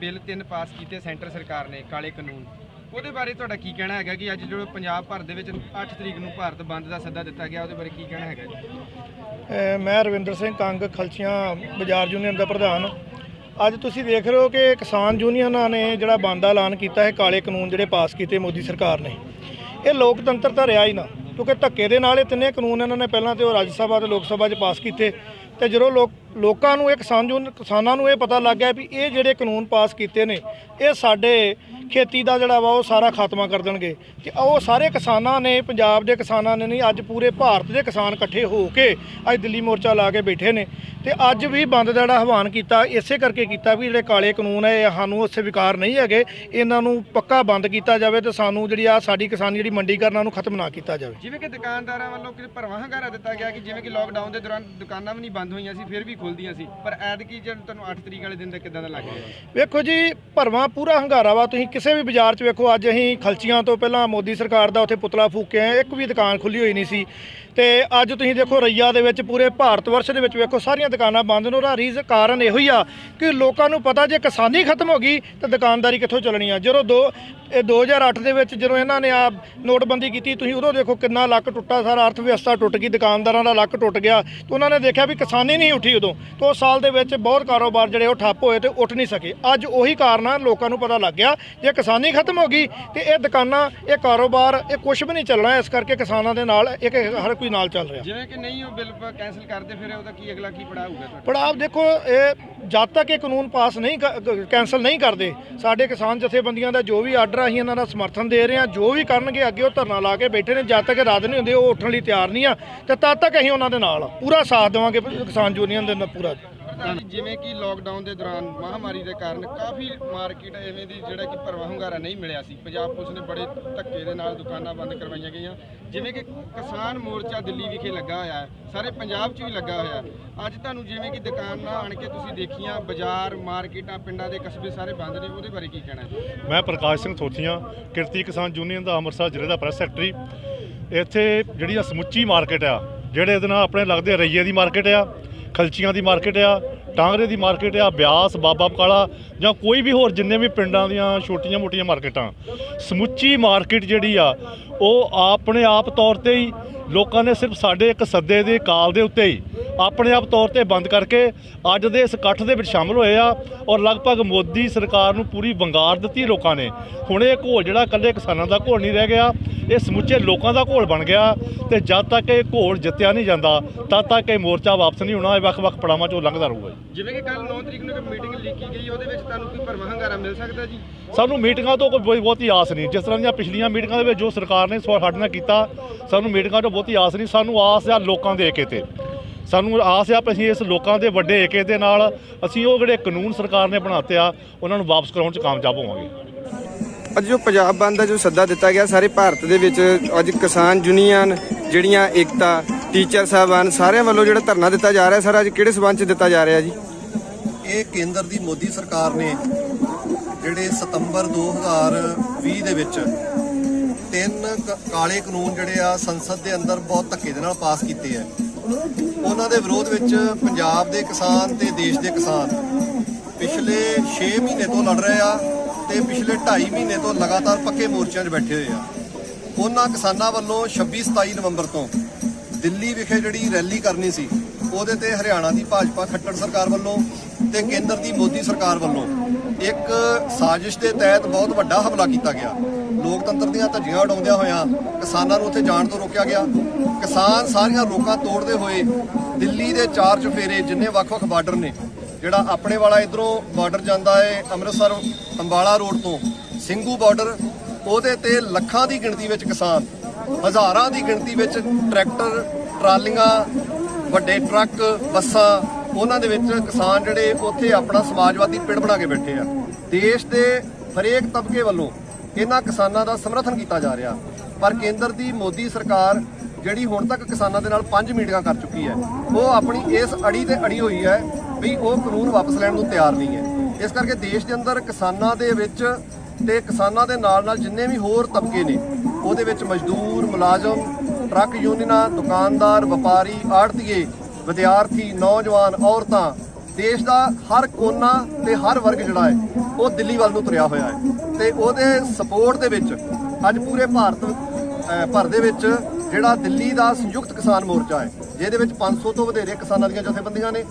Bill ਤਿੰਨ ਪਾਸ ਕੀਤੇ centre ਸਰਕਾਰ ਨੇ, ਕਾਲੇ ਕਾਨੂੰਨ। ਉਹਦੇ ਬਾਰੇ ਤੁਹਾਡਾ ਕੀ ਕਹਿਣਾ ਹੈਗਾ ਕਿ ਅੱਜ ਜੋ ਪੰਜਾਬ ਭਰ ਦੇ ਵਿੱਚ 8 ਤਰੀਕ ਨੂੰ ਭਾਰਤ ਬੰਦ ਦਾ ਸੱਦਾ ਦਿੱਤਾ ਗਿਆ, ਉਹਦੇ ਬਾਰੇ ਕੀ ਕਹਿਣਾ ਹੈਗਾ ਜੀ? ਮੈਂ ਰਵਿੰਦਰ ਸਿੰਘ ਕੰਗ ਖਲਚੀਆਂ ਬਾਜ਼ਾਰ ਯੂਨੀਅਨ ਦਾ ਪ੍ਰਧਾਨ। ਅੱਜ ਤੁਸੀਂ ਦੇਖ ਰਹੇ ਹੋ ਕਿ ਕਿਸਾਨ ਯੂਨੀਅਨਾਂ ਨੇ ਜਿਹੜਾ ਬੰਦ ਦਾ ਐਲਾਨ ਕੀਤਾ ਹੈ, ਕਾਲੇ ਕਾਨੂੰਨ ਜਿਹੜੇ ਪਾਸ ਕੀਤੇ ਮੋਦੀ ਸਰਕਾਰ ਨੇ। ਇਹ ਲੋਕਤੰਤਰ ਤਾਂ ਰਿਹਾ ਹੀ ਨਾ, ਕਿਉਂਕਿ ਧੱਕੇ ਦੇ ਨਾਲ ਇਹ ਤਿੰਨੇ ਕਾਨੂੰਨ ਇਹਨਾਂ ਨੇ ਪਹਿਲਾਂ ਤੇ ਉਹ ਰਾਜ ਸਭਾ ਤੇ ਲੋਕ ਸਭਾ 'ਚ ਪਾਸ ਕੀਤੇ। ਤੇ ਜਦੋਂ ਲੋਕ ਲੋਕਾਂ ਨੂੰ ਇਹ ਕਿਸਾਨ ਯੂਨੀਅਨ ਕਿਸਾਨਾਂ ਨੂੰ ਇਹ ਪਤਾ ਲੱਗ ਗਿਆ ਵੀ ਇਹ ਜਿਹੜੇ ਕਾਨੂੰਨ ਪਾਸ ਕੀਤੇ ਨੇ, ਇਹ ਸਾਡੇ ਖੇਤੀ ਦਾ ਜਿਹੜਾ ਵਾ ਉਹ ਸਾਰਾ ਖਾਤਮਾ ਕਰ ਦੇਣਗੇ। ਤੇ ਉਹ ਸਾਰੇ ਕਿਸਾਨਾਂ ਨੇ, ਪੰਜਾਬ ਦੇ ਕਿਸਾਨਾਂ ਨੇ ਨਹੀਂ, ਅੱਜ ਪੂਰੇ ਭਾਰਤ ਦੇ ਕਿਸਾਨ ਇਕੱਠੇ ਹੋ ਕੇ ਅੱਜ ਦਿੱਲੀ ਮੋਰਚਾ ਲਾ ਕੇ ਬੈਠੇ ਨੇ। ਤੇ ਅੱਜ ਵੀ ਬੰਦ ਦਾ ਜਿਹੜਾ ਆਹਵਾਨ ਕੀਤਾ, ਇਸੇ ਕਰਕੇ ਕੀਤਾ ਵੀ ਜਿਹੜੇ ਕਾਲੇ ਕਾਨੂੰਨ ਹੈ, ਇਹ ਸਾਨੂੰ ਸਵੀਕਾਰ ਨਹੀਂ ਹੈਗੇ। ਇਹਨਾਂ ਨੂੰ ਪੱਕਾ ਬੰਦ ਕੀਤਾ ਜਾਵੇ ਤੇ ਸਾਨੂੰ ਜਿਹੜੀ ਆ ਸਾਡੀ ਕਿਸਾਨੀ ਜਿਹੜੀ ਮੰਡੀਕਰਨਾਂ ਨੂੰ ਖਤਮ ਨਾ ਕੀਤਾ ਜਾਵੇ। ਜਿਵੇਂ ਕਿ ਦੁਕਾਨਦਾਰਾਂ ਵੱਲੋਂ ਕਿ ਭਰਵਾਂ ਹੰਗਾਰਾ ਦਿੱਤਾ ਗਿਆ ਕਿ ਜਿਵੇਂ ਕਿ ਲੋਕਡਾਊਨ ਦੇ ਦੌਰਾਨ ਦੁਕਾਨਾਂ ਵੀ ਨਹੀਂ ਬੰਦ ਹੋਈਆਂ ਸੀ, ਫਿਰ ਵੀ ਖੁੱਲਦੀਆਂ ਸੀ। ਪਰ ਐਤਕੀ ਜਦ ਤੁਹਾਨੂੰ 8 ਤਰੀਕ ਵਾਲੇ ਦਿਨ ਦਾ ਕਿਦਾਂ ਦਾ ਲੱਗ ਰਿਹਾ? ਵੇਖੋ ਜੀ, ਭਰਵਾਂ ਪੂਰਾ ਹੰਗਾਰਾ ਵਾ। ਤੁਸੀਂ ਕਿਸੇ ਵੀ ਬਾਜ਼ਾਰ 'ਚ ਵੇਖੋ, ਅੱਜ ਅਸੀਂ ਖਲਚੀਆਂ ਤੋਂ ਪਹਿਲਾਂ ਮੋਦੀ ਸਰਕਾਰ ਦਾ ਉੱਥੇ ਪੁਤਲਾ ਫੂਕ ਕੇ ਆਏ। ਇੱਕ ਵੀ ਦੁਕਾਨ ਖੁੱਲੀ ਹੋਈ ਨਹੀਂ ਸੀ। ਤੇ ਅੱਜ ਤੁਸੀਂ ਦੇਖੋ, ਰਈਆ ਦੇ ਵਿੱਚ ਪੂਰੇ ਭਾਰਤ ਵਰਸ਼ ਦੇ ਵਿੱਚ ਵੇਖੋ, ਸਾਰੀਆਂ ਦੁਕਾਨਾਂ ਬੰਦ ਨੇ। ਉਹਦਾ ਰੀਜ਼ ਕਾਰਨ ਇਹੋ ਹੀ ਆ ਕਿ ਲੋਕਾਂ ਨੂੰ ਪਤਾ ਜੇ ਕਿਸਾਨੀ ਖਤਮ ਹੋ ਗਈ, ਤਾਂ ਦੁਕਾਨਦਾਰੀ ਕਿੱਥੋਂ ਚੱਲਣੀ ਆ? ਜਦੋਂ ਦੋ, ਇਹ 2008 ਦੇ ਵਿੱਚ ਜਦੋਂ ਇਹਨਾਂ ਨੇ ਆ ਨੋਟਬੰਦੀ ਕੀਤੀ, ਤੁਸੀਂ ਉਦੋਂ ਦੇਖੋ ਕਿੰਨਾ ਲੱਕ ਟੁੱਟਾ, ਸਾਰਾ ਅਰਥ ਵਿਵਸਥਾ ਟੁੱਟ ਗਈ, ਦੁਕਾਨਦਾਰਾਂ ਦਾ ਲੱਕ ਟੁੱਟ ਗਿਆ। ਤੇ ਉਹਨਾਂ ਨੇ ਦੇਖਿਆ ਵੀ ਕਿਸਾਨ ਨਹੀਂ ਉੱਠੀ ਉਦੋਂ ਤੇ ਉਸ ਸਾਲ ਦੇ ਵਿੱਚ ਬਹੁਤ ਕਾਰੋਬਾਰ ਜਿਹੜੇ ਉਹ ਠੱਪ ਹੋਏ ਤੇ ਉੱਠ ਨਹੀਂ ਸਕੇ। ਅੱਜ ਉਹੀ ਕਾਰਨ ਆ ਲੋਕਾਂ ਨੂੰ ਪਤਾ ਲੱਗ ਗਿਆ ਜੇ ਕਿਸਾਨੀ ਖਤਮ ਹੋ ਗਈ ਤੇ ਇਹ ਦੁਕਾਨਾਂ ਇਹ ਕਾਰੋਬਾਰ ਇਹ ਕੁਝ ਵੀ ਨਹੀਂ ਚੱਲਣਾ ਇਸ ਕਰਕੇ ਕਿਸਾਨਾਂ ਦੇ ਨਾਲ ਇੱਕ ਹਰ ਕੋਈ ਨਾਲ ਚੱਲ ਰਿਹਾ। ਜਿਵੇਂ ਕਿ ਨਹੀਂ ਉਹ ਬਿੱਲ ਕੈਨਸਲ ਕਰਦੇ ਫਿਰ ਉਹਦਾ ਕੀ ਅਗਲਾ ਕੀ ਪੜਾ ਹੋਊਗਾ ਆਪ ਦੇਖੋ ਇਹ ਜਦ ਤੱਕ ਇਹ ਕਾਨੂੰਨ ਪਾਸ ਨਹੀਂ ਕ- ਕੈਂਸਲ ਨਹੀਂ ਕਰਦੇ ਸਾਡੇ ਕਿਸਾਨ ਜਥੇਬੰਦੀਆਂ ਦਾ ਜੋ ਵੀ ਆਰਡਰ ਅਸੀਂ ਇਹਨਾਂ ਦਾ ਸਮਰਥਨ ਦੇ ਰਹੇ ਹਾਂ ਜੋ ਵੀ ਕਰਨਗੇ ਅੱਗੇ ਉਹ ਧਰਨਾ ਲਾ ਕੇ ਬੈਠੇ ਨੇ ਜਦ ਤੱਕ ਰੱਦ ਨਹੀਂ ਹੁੰਦੇ ਉਹ ਉੱਠਣ ਲਈ ਤਿਆਰ ਨਹੀਂ ਆ ਤੇ ਤਦ ਤੱਕ ਅਸੀਂ ਉਹਨਾਂ ਦੇ ਨਾਲ ਆ। ਪੂਰਾ ਸਾਥ ਦੇਵਾਂਗੇ ਕਿਸਾਨ ਯੂਨੀਅਨ ਦੇ ਨਾਲ ਪੂਰਾ। ਜਿਵੇਂ ਕਿ ਲੋਕਡਾਊਨ ਦੇ ਦੌਰਾਨ ਮਹਾਮਾਰੀ ਦੇ ਕਾਰਨ ਕਾਫੀ ਮਾਰਕੀਟ ਐਵੇਂ ਦੀ ਜਿਹੜਾ ਕਿ ਭਰਵਾ ਹੁੰਗਾਰਾ ਨਹੀਂ ਮਿਲਿਆ ਸੀ। ਪੰਜਾਬ ਪੁਲਿਸ ਨੇ ਬੜੇ ਧੱਕੇ ਦੇ ਨਾਲ ਦੁਕਾਨਾਂ ਬੰਦ ਕਰਵਾਈਆਂ ਗਈਆਂ। ਜਿਵੇਂ ਕਿ ਕਿਸਾਨ ਮੋਰਚਾ ਦਿੱਲੀ ਵਿਖੇ ਲੱਗਾ ਹੋਇਆ ਸਾਰੇ ਪੰਜਾਬ 'ਚ ਵੀ ਲੱਗਾ ਹੋਇਆ ਅੱਜ ਤੁਹਾਨੂੰ ਜਿਵੇਂ ਕਿ ਦੁਕਾਨਾਂ ਆਣ ਕੇ ਤੁਸੀਂ ਦੇਖੀਆਂ ਬਾਜ਼ਾਰ ਮਾਰਕੀਟਾਂ ਪਿੰਡਾਂ ਦੇ ਕਸਬੇ ਸਾਰੇ ਬੰਦ ਨੇ। ਉਹਦੇ ਬਾਰੇ ਕੀ ਕਹਿਣਾ ਮੈਂ ਪ੍ਰਕਾਸ਼ ਸਿੰਘ ਥੋਥੀਆਂ ਕਿਰਤੀ ਕਿਸਾਨ ਯੂਨੀਅਨ ਦਾ ਅੰਮ੍ਰਿਤਸਰ ਜ਼ਿਲ੍ਹੇ ਦਾ ਪ੍ਰੈਸ ਸੈਕਟਰੀ। ਇੱਥੇ ਜਿਹੜੀ ਆ ਸਮੁੱਚੀ ਮਾਰਕੀਟ ਆ ਜਿਹੜੇ ਇਹਦੇ ਨਾਲ ਆਪਣੇ ਲੱਗਦੇ ਰਈਏ ਦੀ ਮਾਰਕੀਟ ਆ। ਖਲਚੀਆਂ ਦੀ ਮਾਰਕੀਟ ਆ ਟਾਂਗਰੇ ਦੀ ਮਾਰਕੀਟ ਆ, ਬਿਆਸ, ਬਾਬਾ ਬਕਾਲਾ ਜਾਂ ਕੋਈ ਵੀ ਹੋਰ ਜਿੰਨੇ ਵੀ ਪਿੰਡਾਂ ਦੀਆਂ ਛੋਟੀਆਂ-ਮੋਟੀਆਂ ਮਾਰਕੀਟਾਂ। ਸਮੁੱਚੀ ਮਾਰਕੀਟ ਜਿਹੜੀ ਆ, ਉਹ ਆਪਣੇ ਆਪ ਤੌਰ ਤੇ ਹੀ ਲੋਕਾਂ ਨੇ ਸਿਰਫ ਸਾਡੇ ਇੱਕ ਸੱਦੇ ਦੇ ਕਾਲ ਦੇ ਉੱਤੇ ਹੀ ਆਪਣੇ ਆਪ ਤੌਰ ਤੇ ਬੰਦ ਕਰਕੇ ਅੱਜ ਦੇ ਇਸ ਇਕੱਠ ਦੇ ਵਿੱਚ ਸ਼ਾਮਲ ਹੋਏ ਆ ਔਰ ਲਗਭਗ ਮੋਦੀ ਸਰਕਾਰ ਨੂੰ ਪੂਰੀ ਵੰਗਾਰ ਦਿੱਤੀ ਲੋਕਾਂ ਨੇ। ਹੁਣ ਇਹ ਘੋਲ ਜਿਹੜਾ ਇਕੱਲੇ ਕਿਸਾਨਾਂ ਦਾ ਘੋਲ ਨਹੀਂ ਰਹਿ ਗਿਆ ਇਹ ਸਮੁੱਚੇ ਲੋਕਾਂ ਦਾ ਘੋਲ ਬਣ ਗਿਆ ਤੇ ਜਦ ਤੱਕ ਇਹ ਘੋਲ ਜਿੱਤਿਆ ਨਹੀਂ ਜਾਂਦਾ ਤਦ ਤੱਕ ਇਹ ਮੋਰਚਾ ਵਾਪਸ ਨਹੀਂ ਹੋਣਾ ਇਹ ਵੱਖ-ਵੱਖ ਪੜਾਵਾਂ ਚੋਂ ਲੰਘਦਾ ਰਹੂਗਾ ਜਿਵੇਂ ਕਿ ਕੱਲ 9 ਤਰੀਕ ਨੂੰ ਇੱਕ ਮੀਟਿੰਗ ਲਿਖੀ ਗਈ ਉਹਦੇ ਵਿੱਚ ਤੁਹਾਨੂੰ ਕੋਈ ਭਰਵਾ ਹੁੰਗਾਰਾ ਮਿਲ ਸਕਦਾ ਜੀ? ਸਾਨੂੰ ਮੀਟਿੰਗਾਂ ਤੋਂ ਕੋਈ ਬਹੁਤੀ ਆਸ ਨਹੀਂ। ਜਿਸ ਤਰ੍ਹਾਂ ਦੀਆਂ ਪਿਛਲੀਆਂ ਮੀਟਿੰਗਾਂ ਦੇ ਵਿੱਚ ਜੋ ਸਰਕਾਰ ਨੇ ਸਾਡੇ ਨਾਲ ਕੀਤਾ ਸਾਨੂੰ ਮੀਟਿੰਗਾਂ ਤੋਂ ਬਹੁਤੀ ਆਸ ਨਹੀਂ ਸਾਨੂੰ ਆਸ ਆ ਲੋਕਾਂ ਦੇ ਏਕੇ ਤੇ। ਸਾਨੂੰ ਆਸ ਆ ਵੀ ਅਸੀਂ ਇਸ ਲੋਕਾਂ ਦੇ ਵੱਡੇ ਏਕੇ ਦੇ ਨਾਲ ਅਸੀਂ ਉਹ ਜਿਹੜੇ ਕਾਨੂੰਨ ਸਰਕਾਰ ਨੇ ਬਣਾਤੇ ਆ ਉਹਨਾਂ ਨੂੰ ਵਾਪਸ ਕਰਾਉਣ 'ਚ ਕਾਮਯਾਬ ਹੋਵਾਂਗੇ। ਅੱਜ ਜੋ ਪੰਜਾਬ ਬੰਦ ਦਾ ਜੋ ਸੱਦਾ ਦਿੱਤਾ ਗਿਆ ਸਾਰੇ ਭਾਰਤ ਦੇ ਵਿੱਚ ਅੱਜ ਕਿਸਾਨ ਯੂਨੀਅਨ ਜਿਹੜੀਆਂ ਏਕਤਾ ਟੀਚਰ ਸਾਹਿਬਾਨ ਸਾਰਿਆਂ ਵੱਲੋਂ ਜਿਹੜਾ ਧਰਨਾ ਦਿੱਤਾ ਜਾ ਰਿਹਾ ਸਰ ਅੱਜ ਕਿਹੜੇ ਸਬੰਧ ਚ ਦਿੱਤਾ ਜਾ ਰਿਹਾ ਜੀ? ਇਹ ਕੇਂਦਰ ਦੀ ਮੋਦੀ ਸਰਕਾਰ ਨੇ ਜਿਹੜੇ ਸਤੰਬਰ 2020 ਦੇ ਵਿੱਚ ਤਿੰਨ ਕ- ਕਾਲੇ ਕਾਨੂੰਨ ਜਿਹੜੇ ਆ ਸੰਸਦ ਦੇ ਅੰਦਰ ਬਹੁਤ ਧੱਕੇ ਦੇ ਨਾਲ ਪਾਸ ਕੀਤੇ ਆ। ਉਹਨਾਂ ਦੇ ਵਿਰੋਧ ਵਿੱਚ ਪੰਜਾਬ ਦੇ ਕਿਸਾਨ ਤੇ ਦੇਸ਼ ਦੇ ਕਿਸਾਨ ਪਿਛਲੇ 6 ਮਹੀਨੇ ਤੋਂ ਲੜ ਰਹੇ ਆ ਤੇ ਪਿਛਲੇ 2.5 ਮਹੀਨੇ ਤੋਂ ਲਗਾਤਾਰ ਪੱਕੇ ਮੋਰਚਿਆਂ 'ਚ ਬੈਠੇ ਹੋਏ ਆ। ਉਹਨਾਂ ਕਿਸਾਨਾਂ ਵੱਲੋਂ 26 27 ਨਵੰਬਰ ਤੋਂ ਦਿੱਲੀ ਵਿਖੇ ਜਿਹੜੀ ਰੈਲੀ ਕਰਨੀ ਸੀ, ਉਹਦੇ ਤੇ ਹਰਿਆਣਾ ਦੀ ਭਾਜਪਾ ਖੱਟੜ ਸਰਕਾਰ ਵੱਲੋਂ ਤੇ ਕੇਂਦਰ ਦੀ ਮੋਦੀ ਸਰਕਾਰ ਵੱਲੋਂ ਇੱਕ ਸਾਜ਼ਿਸ਼ ਦੇ ਤਹਿਤ ਬਹੁਤ ਵੱਡਾ ਹਮਲਾ ਕੀਤਾ ਗਿਆ। ਲੋਕਤੰਤਰ ਦੀਆਂ ਧੱਜੀਆਂ ਉਡਾਉਂਦਿਆਂ ਹੋਇਆਂ ਕਿਸਾਨਾਂ ਨੂੰ ਉੱਥੇ ਜਾਣ ਤੋਂ ਰੋਕਿਆ ਗਿਆ। ਕਿਸਾਨ ਸਾਰੀਆਂ ਰੋਕਾਂ ਤੋੜਦੇ ਹੋਏ ਦਿੱਲੀ ਦੇ ਚਾਰ ਚੁਫੇਰੇ, ਜਿੰਨੇ ਵੱਖ-ਵੱਖ ਬਾਰਡਰ ਨੇ, ਜਿਹੜਾ ਆਪਣੇ ਵਾਲਾ ਇਧਰੋਂ ਬਾਰਡਰ ਜਾਂਦਾ ਹੈ ਅੰਮ੍ਰਿਤਸਰ, ਅੰਬਾਲਾ ਰੋਡ ਤੋਂ ਸਿੰਘੂ ਬਾਰਡਰ, ਉਹਦੇ ਤੇ ਲੱਖਾਂ ਦੀ ਗਿਣਤੀ ਵਿੱਚ ਕਿਸਾਨ, ਹਜ਼ਾਰਾਂ ਦੀ ਗਿਣਤੀ ਵਿੱਚ ਟਰੈਕਟਰ, ਟਰਾਲੀਆਂ, ਵੱਡੇ ਟਰੱਕ, ਬੱਸਾਂ ਉਹਨਾਂ ਦੇ ਵਿੱਚ ਕਿਸਾਨ ਜਿਹੜੇ ਉੱਥੇ ਆਪਣਾ ਸਮਾਜਵਾਦੀ ਪਿੜ ਬਣਾ ਕੇ ਬੈਠੇ ਆ। ਦੇਸ਼ ਦੇ ਹਰੇਕ ਤਬਕੇ ਵੱਲੋਂ ਇਹਨਾਂ ਕਿਸਾਨਾਂ ਦਾ ਸਮਰਥਨ ਕੀਤਾ ਜਾ ਰਿਹਾ। ਪਰ ਕੇਂਦਰ ਦੀ ਮੋਦੀ ਸਰਕਾਰ ਜਿਹੜੀ ਹੁਣ ਤੱਕ ਕਿਸਾਨਾਂ ਦੇ ਨਾਲ ਪੰਜ ਮੀਟਿੰਗਾਂ ਕਰ ਚੁੱਕੀ ਹੈ, ਉਹ ਆਪਣੀ ਇਸ ਅੜੀ ਤੇ ਅੜੀ ਹੋਈ ਹੈ ਵੀ ਉਹ ਕਾਨੂੰਨ ਵਾਪਸ ਲੈਣ ਨੂੰ ਤਿਆਰ ਨਹੀਂ ਹੈ। ਇਸ ਕਰਕੇ ਦੇਸ਼ ਦੇ ਅੰਦਰ ਕਿਸਾਨਾਂ ਦੇ ਵਿੱਚ ਤੇ ਕਿਸਾਨਾਂ ਦੇ ਨਾਲ ਨਾਲ ਜਿੰਨੇ ਵੀ ਹੋਰ ਤਬਕੇ ਨੇ, ਉਹਦੇ ਵਿੱਚ ਮਜ਼ਦੂਰ, ਮੁਲਾਜ਼ਮ, ਟਰੱਕ ਯੂਨੀਅਨਾਂ, ਦੁਕਾਨਦਾਰ, ਵਪਾਰੀ, ਆੜਤੀਏ ਵਿਦਿਆਰਥੀ, ਨੌਜਵਾਨ, ਔਰਤਾਂ, ਦੇਸ਼ ਦਾ ਹਰ ਕੋਨਾ ਤੇ ਹਰ ਵਰਗ ਜਿਹੜਾ ਹੈ, ਉਹ ਦਿੱਲੀ ਵੱਲ ਨੂੰ ਤੁਰਿਆ ਹੋਇਆ ਹੈ। ਤੇ ਉਹਦੇ ਸਪੋਰਟ ਦੇ ਵਿੱਚ ਅੱਜ ਪੂਰੇ ਭਾਰਤ ਭਰ ਦੇ ਵਿੱਚ ਜਿਹੜਾ ਦਿੱਲੀ ਦਾ ਸੰਯੁਕਤ ਕਿਸਾਨ ਮੋਰਚਾ ਹੈ, ਜਿਹਦੇ ਵਿੱਚ 500 ਤੋਂ ਵਧੇਰੇ ਕਿਸਾਨਾਂ ਦੀਆਂ ਜਥੇਬੰਦੀਆਂ ਨੇ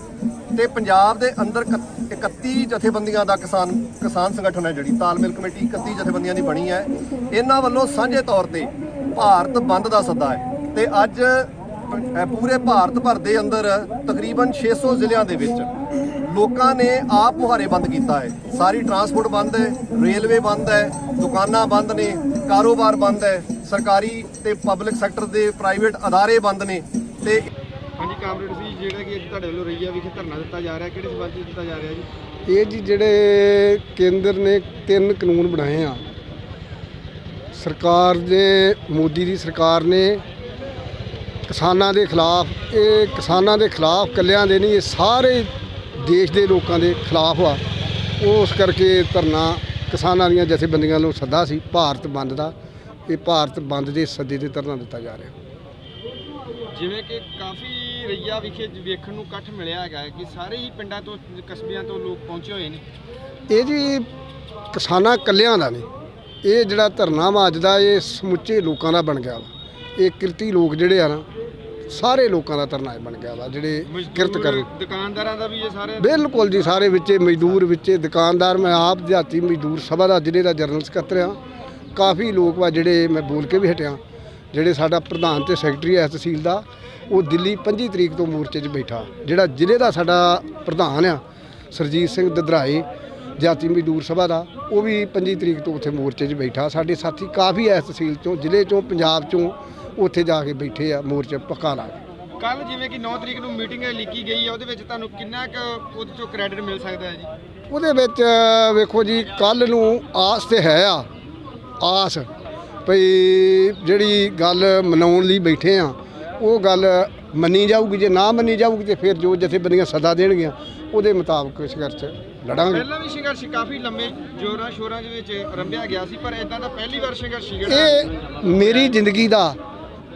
ਤੇ ਪੰਜਾਬ ਦੇ ਅੰਦਰ ਇਕੱਤ- 31 ਜਥੇਬੰਦੀਆਂ ਦਾ ਕਿਸਾਨ ਕਿਸਾਨ ਸੰਗਠਨ ਹੈ ਜਿਹੜੀ, ਤਾਲਮੇਲ ਕਮੇਟੀ 31 ਜਥੇਬੰਦੀਆਂ ਦੀ ਬਣੀ ਹੈ। ਇਹਨਾਂ ਵੱਲੋਂ ਸਾਂਝੇ ਤੌਰ ਤੇ ਭਾਰਤ ਬੰਦ ਦਾ ਸੱਦਾ ਹੈ। ਤੇ ਅੱਜ ਪੂਰੇ ਭਾਰਤ ਭਰ ਦੇ ਅੰਦਰ ਤਕਰੀਬਨ 600 ਜ਼ਿਲ੍ਹਿਆਂ ਦੇ ਵਿੱਚ ਲੋਕਾਂ ਨੇ ਆਪ ਮੁਹਾਰੇ ਬੰਦ ਕੀਤਾ ਹੈ। ਸਾਰੀ ਟਰਾਂਸਪੋਰਟ ਬੰਦ ਹੈ ਰੇਲਵੇ ਬੰਦ ਹੈ ਦੁਕਾਨਾਂ ਬੰਦ ਨੇ ਕਾਰੋਬਾਰ ਬੰਦ ਹੈ ਸਰਕਾਰੀ ਤੇ ਪਬਲਿਕ ਸੈਕਟਰ ਦੇ ਪ੍ਰਾਈਵੇਟ ਅਦਾਰੇ ਬੰਦ ਨੇ ਤੇ ਹਾਂਜੀ ਕਾਮਰੇਡ ਜੀ ਜਿਹੜਾ ਕਿ ਅੱਜ ਤੁਹਾਡੇ ਵੱਲੋਂ ਰਈਆ ਵਿਖੇ ਧਰਨਾ ਦਿੱਤਾ ਜਾ ਰਿਹਾ। ਕਿਹੜੇ ਸਬੰਧ ਦਿੱਤਾ ਜਾ ਰਿਹਾ ਜੀ? ਇਹ ਜੀ ਜਿਹੜੇ ਕੇਂਦਰ ਨੇ ਤਿੰਨ ਕਾਨੂੰਨ ਬਣਾਏ ਆ। ਸਰਕਾਰ ਨੇ ਮੋਦੀ ਦੀ ਸਰਕਾਰ ਨੇ ਕਿਸਾਨਾਂ ਦੇ ਖਿਲਾਫ ਇਹ ਕਿਸਾਨਾਂ ਦੇ ਖਿਲਾਫ ਕੱਲਿਆਂ ਦੇ ਨਹੀਂ ਇਹ ਸਾਰੇ ਦੇਸ਼ ਦੇ ਲੋਕਾਂ ਦੇ ਖਿਲਾਫ ਆ। ਉਸ ਕਰਕੇ ਧਰਨਾ ਕਿਸਾਨਾਂ ਦੀਆਂ ਜਥੇਬੰਦੀਆਂ ਨੂੰ ਸੱਦਾ ਸੀ ਭਾਰਤ ਬੰਦ ਦਾ। ਇਹ ਭਾਰਤ ਬੰਦ ਦੇ ਸੱਦੇ ਤੇ ਧਰਨਾ ਦਿੱਤਾ ਜਾ ਰਿਹਾ। ਜਿਵੇਂ ਕਿ ਕਾਫੀ ਰਈਆ ਵਿਖੇ ਵੇਖਣ ਨੂੰ ਇਕੱਠ ਮਿਲਿਆ ਹੈਗਾ ਕਿ ਸਾਰੇ ਹੀ ਪਿੰਡਾਂ ਤੋਂ ਕਸਬਿਆਂ ਤੋਂ ਲੋਕ ਪਹੁੰਚੇ ਹੋਏ ਨੇ। ਇਹ ਜੀ ਕਿਸਾਨਾਂ ਕੱਲਿਆਂ ਦਾ ਨਹੀਂ ਇਹ ਜਿਹੜਾ ਧਰਨਾ ਵਾ ਅੱਜ ਦਾ ਇਹ ਸਮੁੱਚੇ ਲੋਕਾਂ ਦਾ ਬਣ ਗਿਆ ਵਾ। ਇਹ ਕਿਰਤੀ ਲੋਕ ਜਿਹੜੇ ਆ ਨਾ ਸਾਰੇ ਲੋਕਾਂ ਦਾ ਧਰਨਾ ਬਣ ਗਿਆ ਵਾ ਜਿਹੜੇ ਕਿਰਤ ਕਰਨ ਦੁਕਾਨਦਾਰਾਂ ਦਾ ਵੀ ਇਹ ਸਾਰੇ ਬਿਲਕੁਲ ਜੀ ਸਾਰੇ ਵਿੱਚੇ ਮਜ਼ਦੂਰ ਵਿੱਚੇ ਦੁਕਾਨਦਾਰ ਮੈਂ ਆਪ ਦਿਹਾਤੀ ਮਜ਼ਦੂਰ ਸਭਾ ਦਾ ਜ਼ਿਲ੍ਹੇ ਦਾ ਜਨਰਲ ਸਕੱਤਰ ਆ ਕਾਫੀ ਲੋਕ ਵਾ ਜਿਹੜੇ ਮੈਂ ਬੋਲ ਕੇ ਵੀ ਹਟਿਆ ਜਿਹੜੇ ਸਾਡਾ ਪ੍ਰਧਾਨ ਤੇ ਸੈਕਟਰੀ ਹੈ ਤਹਿਸੀਲ ਦਾ ਉਹ ਦਿੱਲੀ 25 ਤਰੀਕ ਤੋਂ ਮੋਰਚੇ 'ਚ ਬੈਠਾ। ਜਿਹੜਾ ਜ਼ਿਲ੍ਹੇ ਦਾ ਸਾਡਾ ਪ੍ਰਧਾਨ ਆ ਸਰਜੀਤ ਸਿੰਘ ਦਦਰਾਏ ਜਾਤੀ ਮਜ਼ਦੂਰ ਸਭਾ ਦਾ ਉਹ ਵੀ 25 ਤਰੀਕ ਤੋਂ ਉੱਥੇ ਮੋਰਚੇ 'ਚ ਬੈਠਾ। ਸਾਡੇ ਸਾਥੀ ਕਾਫੀ ਐ ਤਹਿਸੀਲ ਚੋਂ ਜ਼ਿਲ੍ਹੇ ਚੋਂ ਪੰਜਾਬ ਚੋਂ ਉੱਥੇ ਜਾ ਕੇ ਬੈਠੇ ਆ ਮੋਰਚੇ ਪੱਕਾ ਲਾ ਕੇ। ਕੱਲ ਜਿਵੇਂ ਕਿ 9 ਤਰੀਕ ਨੂੰ ਮੀਟਿੰਗ ਲਿਖੀ ਗਈ ਹੈ ਉਹਦੇ ਵਿੱਚ ਤੁਹਾਨੂੰ ਕਿੰਨਾ ਕੁ ਉਹਦੇ ਚੋਂ ਕ੍ਰੈਡਿਟ ਮਿਲ ਸਕਦਾ ਹੈ ਜੀ? ਉਹਦੇ ਵਿੱਚ ਵੇਖੋ ਜੀ ਕੱਲ ਨੂੰ ਆਸ ਤੇ ਹੈ ਆ ਆਸ ਭਈ ਜਿਹੜੀ ਗੱਲ ਮਨਾਉਣ ਲਈ ਬੈਠੇ ਆ ਉਹ ਗੱਲ ਮੰਨੀ ਜਾਊਗੀ ਜੇ ਨਾ ਮੰਨੀ ਜਾਊਗੀ ਤੇ ਫਿਰ ਜੋ ਜਥੇਬੰਦੀਆਂ ਸਦਾ ਦੇਣਗੀਆਂ ਉਹਦੇ ਮੁਤਾਬਕ ਸੰਘਰਸ਼ ਲੜਾਂਗੇ। ਪਹਿਲਾਂ ਵੀ ਸੰਘਰਸ਼ ਕਾਫੀ ਲੰਮੇ ਜੋਰਾਂ ਸ਼ੋਰਾਂ ਦੇ ਵਿੱਚ ਰੰਭਿਆ ਗਿਆ ਸੀ ਪਰ ਇਦਾਂ ਦਾ ਪਹਿਲੀ ਵਾਰ ਸੰਘਰਸ਼ ਇਹ ਮੇਰੀ ਜ਼ਿੰਦਗੀ ਦਾ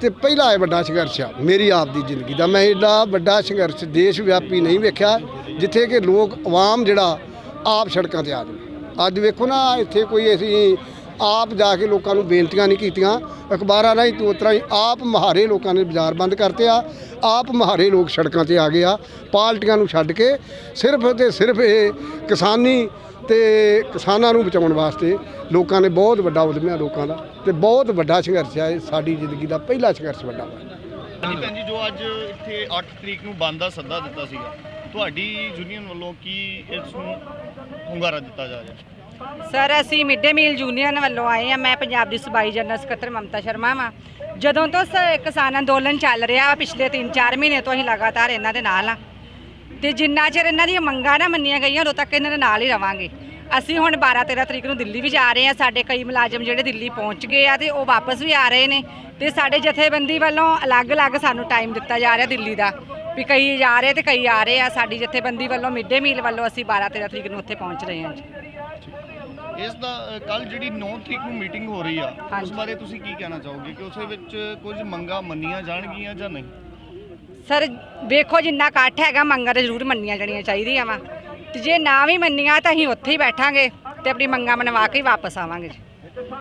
ਤੇ ਪਹਿਲਾ ਇਹ ਵੱਡਾ ਸੰਘਰਸ਼ ਆ, ਮੇਰੀ ਆਪ ਦੀ ਜ਼ਿੰਦਗੀ ਦਾ। ਮੈਂ ਏਡਾ ਵੱਡਾ ਸੰਘਰਸ਼ ਦੇਸ਼ ਵਿਆਪੀ ਨਹੀਂ ਵੇਖਿਆ, ਜਿੱਥੇ ਕਿ ਲੋਕ ਆਵਾਮ ਜਿਹੜਾ ਆਪ ਸੜਕਾਂ ਤੇ ਆ ਜਾਵੇ ਅੱਜ ਵੇਖੋ ਨਾ, ਇੱਥੇ ਕੋਈ ਅਸੀਂ ਆਪ ਜਾ ਕੇ ਲੋਕਾਂ ਨੂੰ ਬੇਨਤੀਆਂ ਨਹੀਂ ਕੀਤੀਆਂ। ਅਖਬਾਰਾਂ ਰਾਹੀਂ ਤੋਂ ਉਤਰਾ ਹੀ ਆਪ ਮਹਾਰੇ ਲੋਕਾਂ ਨੇ ਬਾਜ਼ਾਰ ਬੰਦ ਕਰਤੇ ਆ। ਆਪ ਮਹਾਰੇ ਲੋਕ ਸੜਕਾਂ ਤੇ ਆ ਗਏ ਆ। ਪਾਰਟੀਆਂ ਨੂੰ ਛੱਡ ਕੇ ਸਿਰਫ ਤੇ ਸਿਰਫ ਇਹ ਕਿਸਾਨੀ ਤੇ ਕਿਸਾਨਾਂ ਨੂੰ ਬਚਾਉਣ ਵਾਸਤੇ ਲੋਕਾਂ ਨੇ ਬਹੁਤ ਵੱਡਾ ਉਦਮਿਆ ਲੋਕਾਂ ਦਾ ਤੇ ਬਹੁਤ ਵੱਡਾ ਸੰਘਰਸ਼ ਆ। ਇਹ ਸਾਡੀ ਜ਼ਿੰਦਗੀ ਦਾ ਪਹਿਲਾ ਸੰਘਰਸ਼ ਵੱਡਾ ਵਾ। ਹਾਂਜੀ ਭੈਣ ਜੀ, ਜੋ ਅੱਜ ਇੱਥੇ 8 ਤਰੀਕ ਨੂੰ ਬੰਦ ਦਾ ਸੱਦਾ ਦਿੱਤਾ ਸੀਗਾ, ਤੁਹਾਡੀ ਯੂਨੀਅਨ ਵੱਲੋਂ ਕੀ ਇਸ ਨੂੰ ਹੁੰਗਾਰਾ ਦਿੱਤਾ ਜਾ ਰਿਹਾ? ਸਰ, ਅਸੀਂ ਮਿਡ ਡੇ ਮੀਲ ਯੂਨੀਅਨ ਵੱਲੋਂ ਆਏ ਆ ਮੈਂ ਪੰਜਾਬ ਦੀ ਸੂਬਾਈ ਜਨਰਲ ਸਕੱਤਰ ਮਮਤਾ ਸ਼ਰਮਾ ਵਾਂ। ਜਦੋਂ ਤੋਂ ਸ- ਕਿਸਾਨ ਅੰਦੋਲਨ ਚੱਲ ਰਿਹਾ ਵਾ ਪਿਛਲੇ 3-4 ਮਹੀਨੇ ਤੋਂ, ਅਸੀਂ ਲਗਾਤਾਰ ਇਹਨਾਂ ਦੇ ਨਾਲ ਆ। ਤੇ ਜਿੰਨਾ ਚਿਰ ਇਹਨਾਂ ਦੀਆਂ ਮੰਗਾਂ ਨਾ ਮੰਨੀਆਂ ਗਈਆਂ, ਉਦੋਂ ਤੱਕ ਇਹਨਾਂ ਦੇ ਨਾਲ ਹੀ ਰਵਾਂਗੇ। ਅਸੀਂ ਹੁਣ 12-13 ਤਰੀਕ ਨੂੰ ਦਿੱਲੀ ਵੀ ਜਾ ਰਹੇ ਆ ਸਾਡੇ ਕਈ ਮੁਲਾਜ਼ਮ ਜਿਹੜੇ ਦਿੱਲੀ ਪਹੁੰਚ ਗਏ ਆ ਤੇ ਉਹ ਵਾਪਸ ਵੀ ਆ ਰਹੇ ਨੇ। ਤੇ ਸਾਡੇ ਜਥੇਬੰਦੀ ਵੱਲੋਂ ਅਲੱਗ-ਅਲੱਗ ਸਾਨੂੰ ਟਾਈਮ ਦਿੱਤਾ ਜਾ ਰਿਹਾ ਦਿੱਲੀ ਦਾ। ਵੀ ਕਈ ਜਾ ਰਹੇ ਤੇ ਕਈ ਆ ਰਹੇ ਆ। ਸਾਡੀ ਜਥੇਬੰਦੀ ਵੱਲੋਂ ਮਿਡ ਮੀਲ ਵੱਲੋਂ ਅਸੀਂ 12-13 ਤਰੀਕ ਨੂੰ ਉੱਥੇ ਪਹੁੰਚ ਰਹੇ ਹਾਂ ਜੀ। ਇਸ ਦਾ ਕੱਲ ਜਿਹੜੀ 9 ਤਰੀਕ ਨੂੰ ਮੀਟਿੰਗ ਹੋ ਰਹੀ ਆ ਉਸ। ਬਾਰੇ ਤੁਸੀਂ ਕੀ ਕਹਿਣਾ ਚਾਹੋਗੇ ਕਿ ਉਸ ਵਿੱਚ ਕੁਝ ਮੰਗਾਂ ਮੰਨੀਆਂ ਜਾਣਗੀਆਂ ਜਾਂ ਨਹੀਂ? ਸਰ ਵੇਖੋ ਜਿੰਨਾ ਇਕੱਠ ਹੈਗਾ ਮੰਗਾਂ ਤੇ ਜ਼ਰੂਰ ਮੰਨੀਆਂ ਜਾਣੀਆਂ ਚਾਹੀਦੀਆਂ ਵਾ। ਤੇ ਜੇ ਨਾ ਵੀ ਮੰਨੀਆਂ ਤਾਂ ਅਸੀਂ ਉੱਥੇ ਹੀ ਬੈਠਾਂਗੇ ਤੇ ਆਪਣੀ ਮੰਗਾਂ ਮਨਵਾ ਕੇ ਹੀ ਵਾਪਸ ਆਵਾਂਗੇ ਜੀ।